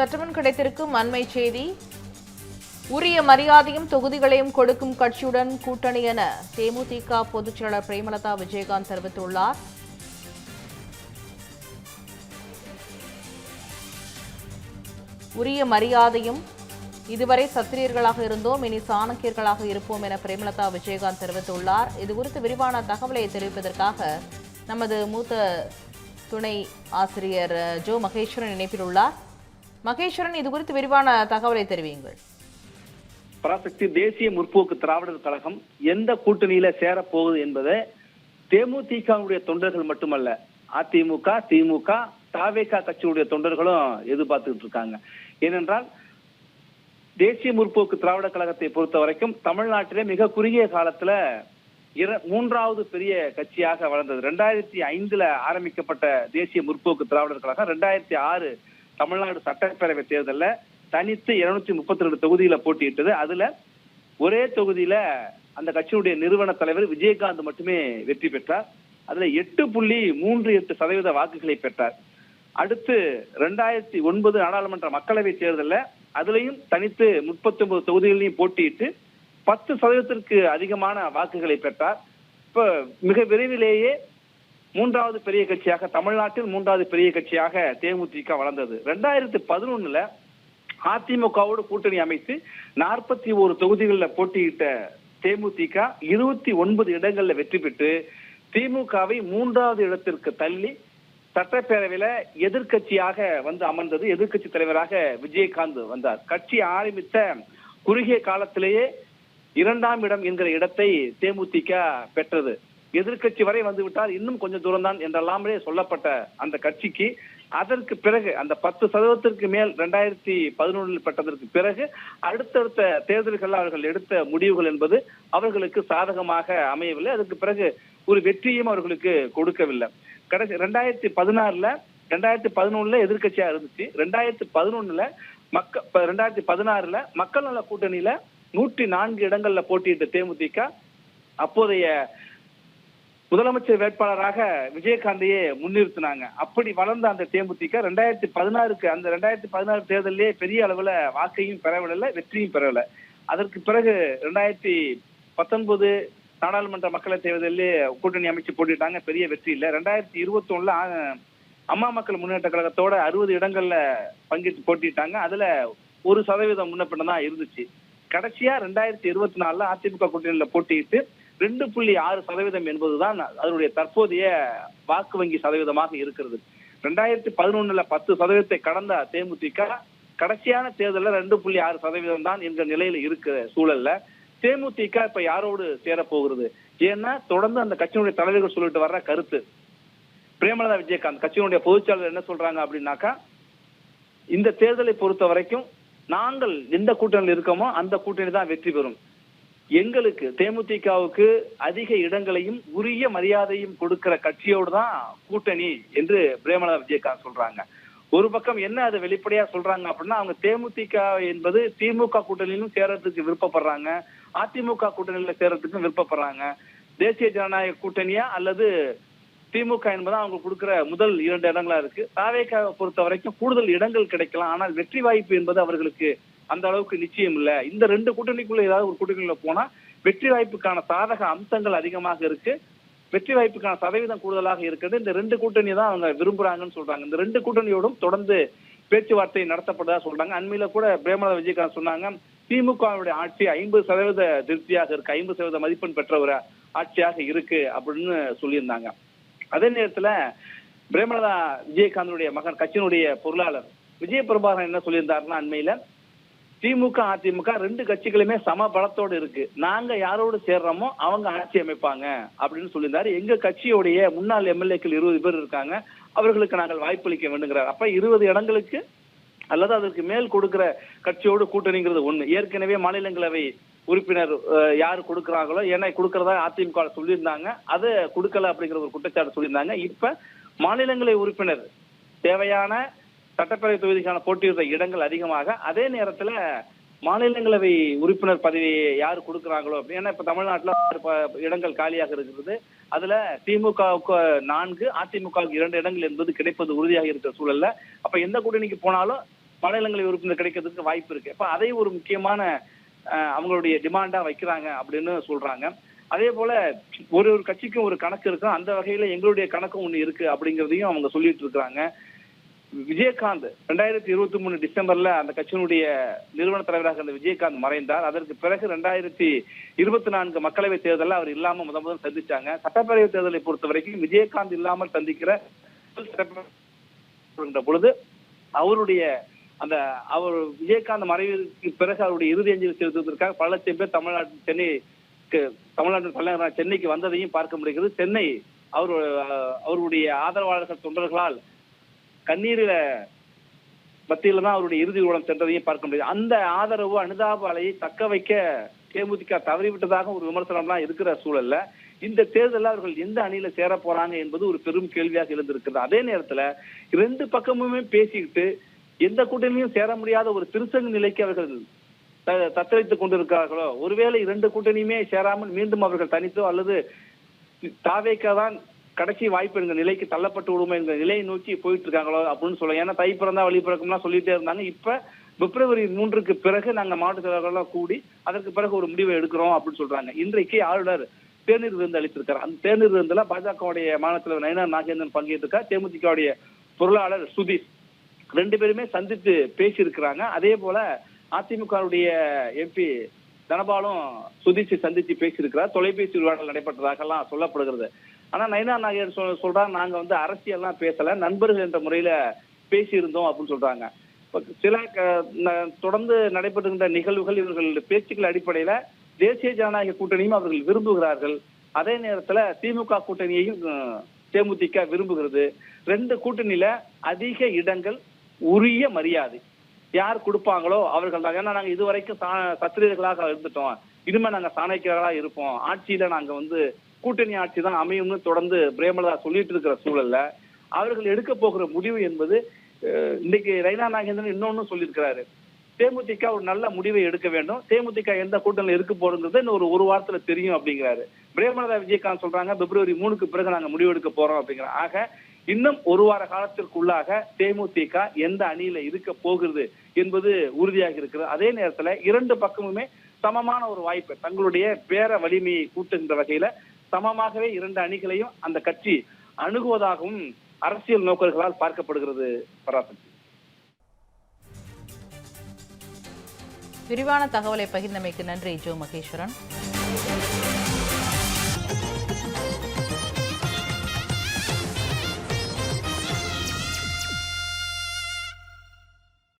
சற்றுமுன் கிடைத்திருக்கும் அண்மை செய்தி உரிய மரியாதையும் தொகுதிகளையும் கொடுக்கும் கட்சியுடன் கூட்டணி என தேமுதிக பொதுச்செயலாளர் பிரேமலதா விஜயகாந்த் தெரிவித்துள்ளார். உரிய மரியாதையும் இதுவரை சத்திரியர்களாக இருந்தோம் இனி சாணக்கியர்களாக இருப்போம் என பிரேமலதா விஜயகாந்த் தெரிவித்துள்ளார். இது குறித்து விரிவான தகவலை தெரிவிப்பதற்காக நமது மூத்த துணை ஆசிரியர் ஜோ மகேஸ்வரன் இணைப்பில் உள்ளார். மகேஸ்வரன் இது குறித்து விரிவான தகவலை தெரிவியுங்கள். பராசக்தி தேசிய முற்போக்கு திராவிடர் கழகம் எந்த கூட்டணியில சேரப்போகுது என்பதை தேமுதிகவுடைய தொண்டர்கள் மட்டுமல்ல அதிமுக திமுக தாவேகா கட்சியுடைய தொண்டர்களும் எதிர்பார்த்துக்கிட்டு இருக்காங்க. ஏனென்றால் தேசிய முற்போக்கு திராவிட கழகத்தை பொறுத்த வரைக்கும் தமிழ்நாட்டிலே மிக குறுகிய காலத்துல மூன்றாவது பெரிய கட்சியாக வளர்ந்தது. ரெண்டாயிரத்தி ஐந்துல ஆரம்பிக்கப்பட்ட தேசிய முற்போக்கு திராவிடர் கழகம் ரெண்டாயிரத்தி ஆறு தமிழ்நாடு சட்டப்பேரவை தேர்தல்ல தனித்து இருநூத்தி முப்பத்தி ரெண்டு தொகுதியில போட்டியிட்டது. அதுல ஒரே தொகுதியில அந்த கட்சியுடைய நிறுவன தலைவர் விஜயகாந்த் மட்டுமே வெற்றி பெற்றார். அதுல எட்டு புள்ளி மூன்று எட்டு சதவீத வாக்குகளை பெற்றார். அடுத்து ரெண்டாயிரத்தி ஒன்பது நாடாளுமன்ற மக்களவை தேர்தல்ல அதுலயும் தனித்து முப்பத்தி ஒன்பது தொகுதிகளையும் போட்டியிட்டு பத்து சதவீதத்திற்கு அதிகமான வாக்குகளை பெற்றார். இப்ப மிக விரைவிலேயே மூன்றாவது பெரிய கட்சியாக தமிழ்நாட்டில் மூன்றாவது பெரிய கட்சியாக தேமுதிக வளர்ந்தது. ரெண்டாயிரத்தி பதினொன்னுல அதிமுகவோடு கூட்டணி அமைத்து நாற்பத்தி ஒரு தொகுதிகளில் போட்டியிட்ட தேமுதிக இருபத்தி ஒன்பது இடங்கள்ல வெற்றி பெற்று திமுகவை மூன்றாவது இடத்திற்கு தள்ளி சட்டப்பேரவையில எதிர்க்கட்சியாக வந்து அமர்ந்தது. எதிர்க்கட்சி தலைவராக விஜயகாந்த் வந்தார். கட்சி ஆரம்பித்த குறுகிய காலத்திலேயே இரண்டாம் இடம் என்கிற இடத்தை தேமுதிக பெற்றது. எதிர்க்கட்சி வரை வந்து விட்டால் இன்னும் கொஞ்சம் தூரம் தான் என்றெல்லாமே சொல்லப்பட்ட அந்த கட்சிக்கு அதற்கு பிறகு அந்த பத்து சதவீதத்திற்கு மேல் ரெண்டாயிரத்தி பதினொன்றில் பெற்றதற்கு பிறகு அடுத்தடுத்த தேர்தல்களில் அவர்கள் எடுத்த முடிவுகள் என்பது அவர்களுக்கு சாதகமாக அமையவில்லை. அதற்கு பிறகு ஒரு வெற்றியும் அவர்களுக்கு கொடுக்கவில்லை. கடைசி ரெண்டாயிரத்தி பதினாறுல ரெண்டாயிரத்தி பதினொன்னுல எதிர்கட்சியா இருந்துச்சு. ரெண்டாயிரத்தி பதினொன்னுல மக்க ரெண்டாயிரத்தி பதினாறுல மக்கள் நல கூட்டணியில நூற்றி நான்கு இடங்கள்ல போட்டியிட்ட தேமுதிக அப்போதைய முதலமைச்சர் வேட்பாளராக விஜயகாந்தையே முன்னிறுத்தினாங்க. அப்படி வளர்ந்த அந்த தேமுதிக ரெண்டாயிரத்தி பதினாறுக்கு அந்த ரெண்டாயிரத்தி பதினாறு தேர்தலிலே பெரிய அளவுல வாக்கையும் பெறவில்லை வெற்றியும் பெறவில்லை. அதற்கு பிறகு ரெண்டாயிரத்தி பத்தொன்பது நாடாளுமன்ற மக்களவை தேர்தலிலே கூட்டணி அமைச்சு போட்டிட்டாங்க பெரிய வெற்றி இல்லை. ரெண்டாயிரத்தி இருபத்தி ஒண்ணுல அம்மா மக்கள் முன்னேற்ற கழகத்தோட அறுபது இடங்கள்ல பங்கேற்று போட்டிட்டாங்க. அதுல ஒரு சதவீதம் முன்ன தான் இருந்துச்சு. கடைசியா ரெண்டாயிரத்தி இருபத்தி நாலுல அதிமுக கூட்டணியில போட்டியிட்டு ரெண்டு புள்ளி ஆறு சதவீதம் என்பதுதான் அதனுடைய தற்போதைய வாக்கு வங்கி சதவீதமாக இருக்கிறது. ரெண்டாயிரத்தி பதினொன்னுல பத்து சதவீதத்தை கடந்த தேமுதிக கடைசியான தேர்தலில் ரெண்டு புள்ளி ஆறு சதவீதம் தான் என்ற நிலையில இருக்கிற சூழல்ல தேமுதிக இப்ப யாரோடு சேரப்போகிறது? ஏன்னா தொடர்ந்து அந்த கட்சியினுடைய தலைவர்கள் சொல்லிட்டு வர்ற கருத்து. பிரேமலதா விஜயகாந்த் கட்சியினுடைய பொதுச்செயலர் என்ன சொல்றாங்க அப்படின்னாக்கா இந்த தேர்தலை பொறுத்த வரைக்கும் நாங்கள் எந்த கூட்டணியில் இருக்கோமோ அந்த கூட்டணி தான் வெற்றி பெறும். எங்களுக்கு தேமுதிகவுக்கு அதிக இடங்களையும் உரிய மரியாதையும் கொடுக்கிற கட்சியோடு தான் கூட்டணி என்று பிரேமலா விஜயகாந்த் சொல்றாங்க. ஒரு பக்கம் என்ன அதை வெளிப்படையா சொல்றாங்க அப்படின்னா அவங்க தேமுதிக என்பது திமுக கூட்டணியிலும் சேரத்துக்கு விருப்பப்படுறாங்க. அதிமுக கூட்டணியில சேரத்துக்கும் விருப்பப்படுறாங்க. தேசிய ஜனநாயக கூட்டணியா அல்லது திமுக என்பதான் அவங்க கொடுக்கிற முதல் இரண்டு இடங்களா இருக்கு. தாவேக்காவை பொறுத்த வரைக்கும் கூடுதல் இடங்கள் கிடைக்கலாம். ஆனால் வெற்றி வாய்ப்பு என்பது அவர்களுக்கு அந்த அளவுக்கு நிச்சயம் இல்ல. இந்த ரெண்டு கூட்டணிக்குள்ள ஏதாவது ஒரு கூட்டணிக்குள்ள போனா வெற்றி வாய்ப்புக்கான சாதக அம்சங்கள் அதிகமாக இருக்கு. வெற்றி வாய்ப்புக்கான சதவீதம் கூடுதலாக இருக்கிறது இந்த ரெண்டு கூட்டணி தான் அவங்க விரும்புறாங்கன்னு சொல்றாங்க. இந்த ரெண்டு கூட்டணியோடும் தொடர்ந்து பேச்சுவார்த்தை நடத்தப்பட்டதா சொல்றாங்க. அண்மையில கூட பிரேமலா விஜயகாந்த் சொன்னாங்க திமுகவுடைய ஆட்சி ஐம்பது சதவீத திருப்தியாக இருக்கு ஐம்பது சதவீத மதிப்பெண் பெற்ற ஒரு ஆட்சியாக இருக்கு அப்படின்னு சொல்லியிருந்தாங்க. அதே நேரத்துல பிரேமலதா விஜயகாந்தனுடைய மகன் கட்சியினுடைய பொருளாளர் விஜய பிரபாகரன் என்ன சொல்லியிருந்தாருன்னா அண்மையில திமுக அதிமுக ரெண்டு கட்சிகளுமே சம பலத்தோடு இருக்கு. நாங்க யாரோடு சேர்றோமோ அவங்க ஆட்சி அமைப்பாங்க அப்படின்னு சொல்லியிருந்தாரு. எங்க கட்சியுடைய முன்னாள் எம்எல்ஏக்கள் இருபது பேர் இருக்காங்க. அவர்களுக்கு நாங்கள் வாய்ப்பளிக்க வேண்டுங்கிறார். அப்ப இருபது இடங்களுக்கு அல்லது அதற்கு மேல் கொடுக்கிற கட்சியோடு கூட்டணிங்கிறது ஒண்ணு. ஏற்கனவே மாநிலங்களவை உறுப்பினர் யார் யாரு ஏன்னா கொடுக்கறதா அதிமுக சொல்லியிருந்தாங்க. அதை கொடுக்கல அப்படிங்கிற ஒரு குற்றச்சாட்டு சொல்லியிருந்தாங்க. இப்ப மாநிலங்களவை உறுப்பினர் தேவையான சட்டப்பேரவை தொகுதிக்கான போட்டியிடுற இடங்கள் அதிகமாக அதே நேரத்துல மாநிலங்களவை உறுப்பினர் பதவியை யார் கொடுக்குறாங்களோ அப்படி ஏன்னா இப்ப தமிழ்நாட்டுல ப- இடங்கள் காலியாக இருக்கிறது. அதுல திமுகவுக்கு நான்கு அதிமுகவுக்கு இரண்டு இடங்கள் என்பது கிடைப்பது உறுதியாக இருக்கிற சூழல்ல. அப்ப எந்த கூட்டணிக்கு போனாலும் மாநிலங்களவை உறுப்பினர் கிடைக்கிறதுக்கு வாய்ப்பு இருக்கு. அப்ப அதை ஒரு முக்கியமான அவங்களுடைய டிமாண்டா வைக்கிறாங்க அப்படின்னு சொல்றாங்க. அதே போல ஒரு ஒரு கட்சிக்கும் ஒரு கணக்கு இருக்கும். அந்த வகையில எங்களுடைய கணக்கும் ஒண்ணு இருக்கு அப்படிங்கறதையும் அவங்க சொல்லிட்டு இருக்கிறாங்க. விஜயகாந்த் ரெண்டாயிரத்தி இருபத்தி மூணு டிசம்பர்ல அந்த கட்சியினுடைய நிறுவன தலைவராக இருந்த விஜயகாந்த் மறைந்தார். அதற்கு பிறகு ரெண்டாயிரத்தி இருபத்தி நான்கு மக்களவை தேர்தலில் அவர் இல்லாம முத முதல் சந்திச்சாங்க. சட்டப்பேரவை தேர்தலை பொறுத்த வரைக்கும் விஜயகாந்த் இல்லாமல் சந்திக்கிற பொழுது அவருடைய அந்த அவர் விஜயகாந்த் மறைவிற்கு பிறகு அவருடைய இறுதி அஞ்சலி செலுத்துவதற்காக பல லட்சம் பேர் தமிழ்நாட்டு சென்னைக்கு தமிழ்நாட்டு தலைநகரான சென்னைக்கு வந்ததையும் பார்க்க முடிகிறது. சென்னை அவர் அவருடைய ஆதரவாளர்கள் தொண்டர்களால் கண்ணீரில மத்தியில தான் அவருடைய இறுதி ஊழல் சென்றதையும் பார்க்க முடியுது. அந்த ஆதரவு அனுதாப அலையை தக்க வைக்க தேமுதிக தவறிவிட்டதாக ஒரு விமர்சனம்லாம் இருக்கிற சூழல்ல இந்த தேர்தலில் அவர்கள் எந்த அணியில சேர போறாங்க என்பது ஒரு பெரும் கேள்வியாக இருந்திருக்கிறது அதே நேரத்துல ரெண்டு பக்கமுமே பேசிக்கிட்டு எந்த கூட்டணியும் சேர முடியாத ஒரு திருச்சங்க நிலைக்கு அவர்கள் த- தத்தளித்துக் கொண்டிருக்கிறார்களோ ஒருவேளை இரண்டு கூட்டணியுமே சேராமல் மீண்டும் அவர்கள் தனித்தோ அல்லது தாவேக்கா தான் கடைசி வாய்ப்பு என்கிற நிலைக்கு தள்ளப்பட்டு விடுமோ என்கிற நிலையை நோக்கி போயிட்டு இருக்காங்களோ அப்படின்னு சொல்லலாம் ஏன்னா தை பிறந்தா வழி பிறக்கும்லாம் சொல்லிட்டே இருந்தாங்க. இப்ப பிப்ரவரி மூன்றுக்கு பிறகு நாங்க மாவட்ட செயலாளர்கள்லாம் கூடி அதற்கு பிறகு ஒரு முடிவை எடுக்கிறோம் அப்படின்னு சொல்றாங்க. இன்றைக்கு ஆளுநர் தேநீர் விருந்து அளித்திருக்கார் அந்த தேநீர் விருந்துல பாஜகவுடைய மாநில தலைவர் நயனா நாகேந்திரன் பங்கேற்றிருக்கார். தேமுதிகவுடைய பொருளாளர் சுதீஷ் ரெண்டு பேருமே சந்தித்து பேசியிருக்கிறாங்க. அதே போல அதிமுகவுடைய எம்பி தனபாலும் சுதீஷை சந்தித்து பேசியிருக்கிறார். தொலைபேசி விவாதங்கள் நடைபெற்றதாக எல்லாம் சொல்லப்படுகிறது. ஆனா நயனா நாயர் சொல்றாங்க நாங்க வந்து அரசியல்லாம் பேசல நண்பர்கள் என்ற முறையில பேசியிருந்தோம் அப்படின்னு சொல்றாங்க. சில க- ந- தொடர்ந்து நடைபெறுகின்ற நிகழ்வுகள் இவர்கள் பேச்சுக்கள் அடிப்படையில தேசிய ஜனநாயக கூட்டணியும் அவர்கள் விரும்புகிறார்கள். அதே நேரத்துல திமுக கூட்டணியையும் தேமுதிக விரும்புகிறது. ரெண்டு கூட்டணியில அதிக இடங்கள் உரிய மரியாதை. யார் கொடுப்பாங்களோ அவர்கள் தான். ஏன்னா நாங்க இதுவரைக்கும் சா- சத்திரியர்களாக இருந்துட்டோம். இனிமே நாங்க சாணக்கியர்களா இருப்போம். ஆட்சியில நாங்க வந்து கூட்டணி ஆட்சி தான் அமையும்னு தொடர்ந்து பிரேமலதா சொல்லிட்டு இருக்கிற சூழல்ல அவர்கள் எடுக்க போகிற முடிவு என்பது இன்னைக்கு ரைனா நாகேந்திரன் இன்னொன்னு சொல்லியிருக்கிறாரு. தேமுதிக ஒரு நல்ல முடிவை எடுக்க வேண்டும். தேமுதிக எந்த கூட்டணியில் இருக்க போறோங்கிறது இன்னும் ஒரு ஒரு வாரத்துல தெரியும் அப்படிங்கிறாரு. பிரேமலதா விஜயகாந்த் சொல்றாங்க பிப்ரவரி மூணுக்கு பிறகு நாங்க முடிவு எடுக்க போறோம் அப்படிங்கிற. ஆக இன்னும் ஒரு வார காலத்திற்குள்ளாக தேமுதிக எந்த அணியில இருக்க போகிறது என்பது உறுதியாக இருக்கிறது. அதே நேரத்துல இரண்டு பக்கமுமே சமமான ஒரு வாய்ப்பு தங்களுடைய பேர வலிமையை கூட்டுகின்ற வகையில சமமாகவே இரண்டு அணிகளையும் அந்த கட்சி அணுகுவதாகவும் அரசியல் நோக்கர்களால் பார்க்கப்படுகிறது பராசக்தி. விரிவான தகவலை பகிர்ந்தமைக்கு நன்றி ஜோ மகேஸ்வரன்.